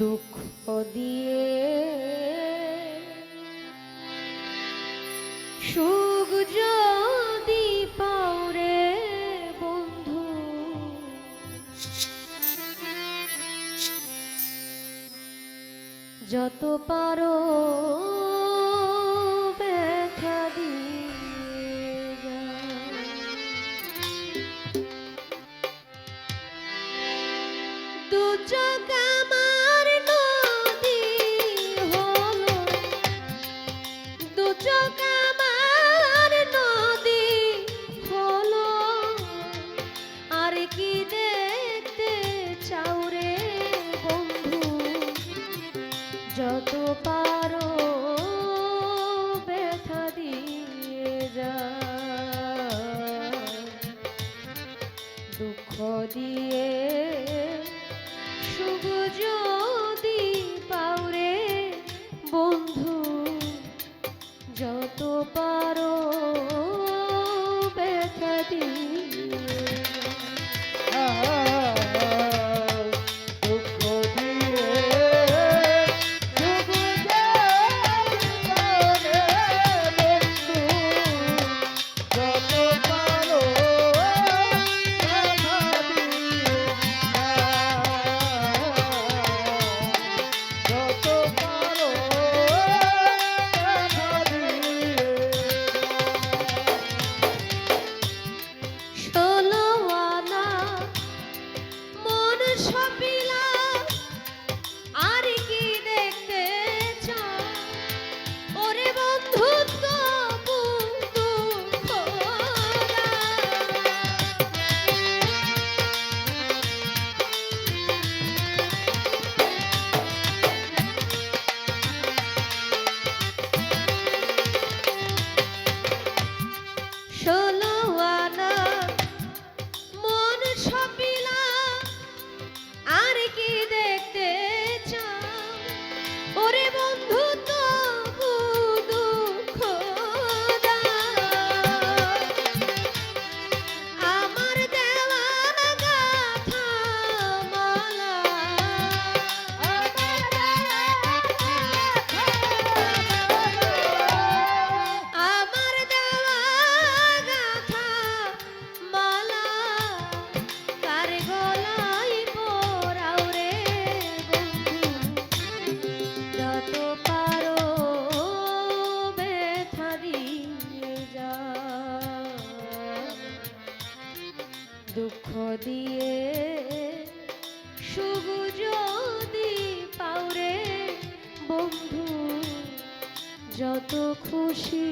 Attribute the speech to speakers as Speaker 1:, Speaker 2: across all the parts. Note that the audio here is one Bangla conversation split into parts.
Speaker 1: দুঃখ দিয়ে। সুখ যদি পাওরে বন্ধু যত পারো সুখ দিয়ে শুভ যদি পাওরে বন্ধু যত পারো ব্যথা দিয়ে
Speaker 2: দুঃখ দিয়ে
Speaker 1: শুভ যদি পাওরে বন্ধু যত খুশি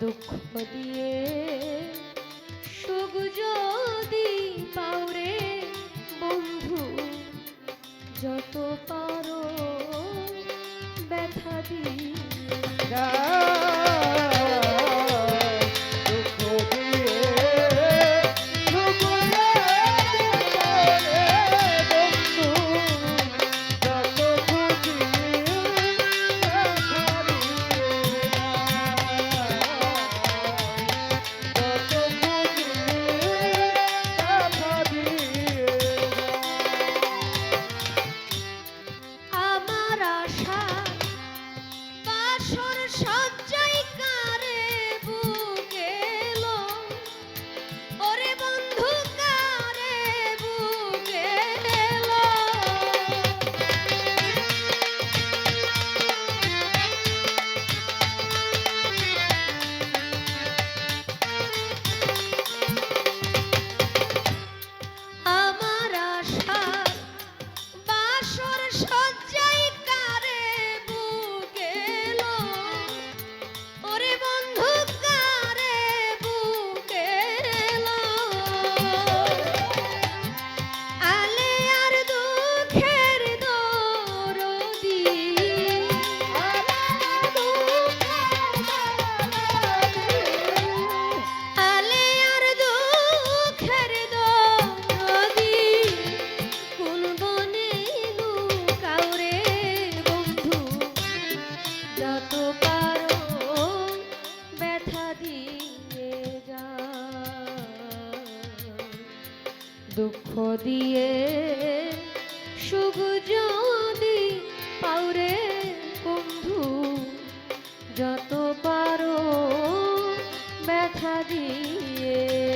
Speaker 1: দুঃখ দিয়ে পাওরে বন্ধু যত পারো ব্যথা দিয়ে রে সুখ যদি পাউরে বন্ধু যত পারো ব্যথা দিয়ে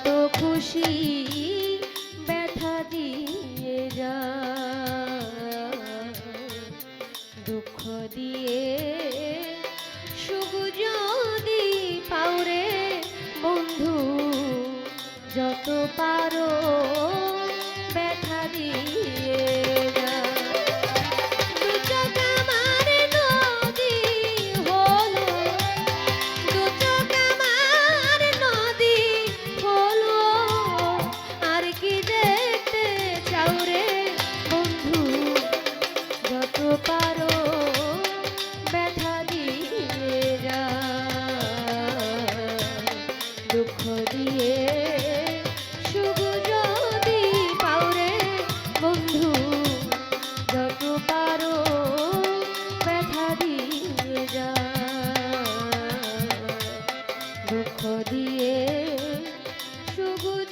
Speaker 2: কত খুশি ব্যথা দিয়ে
Speaker 1: যা দুঃখ দিয়ে চোখ দিয়ে সুগুজ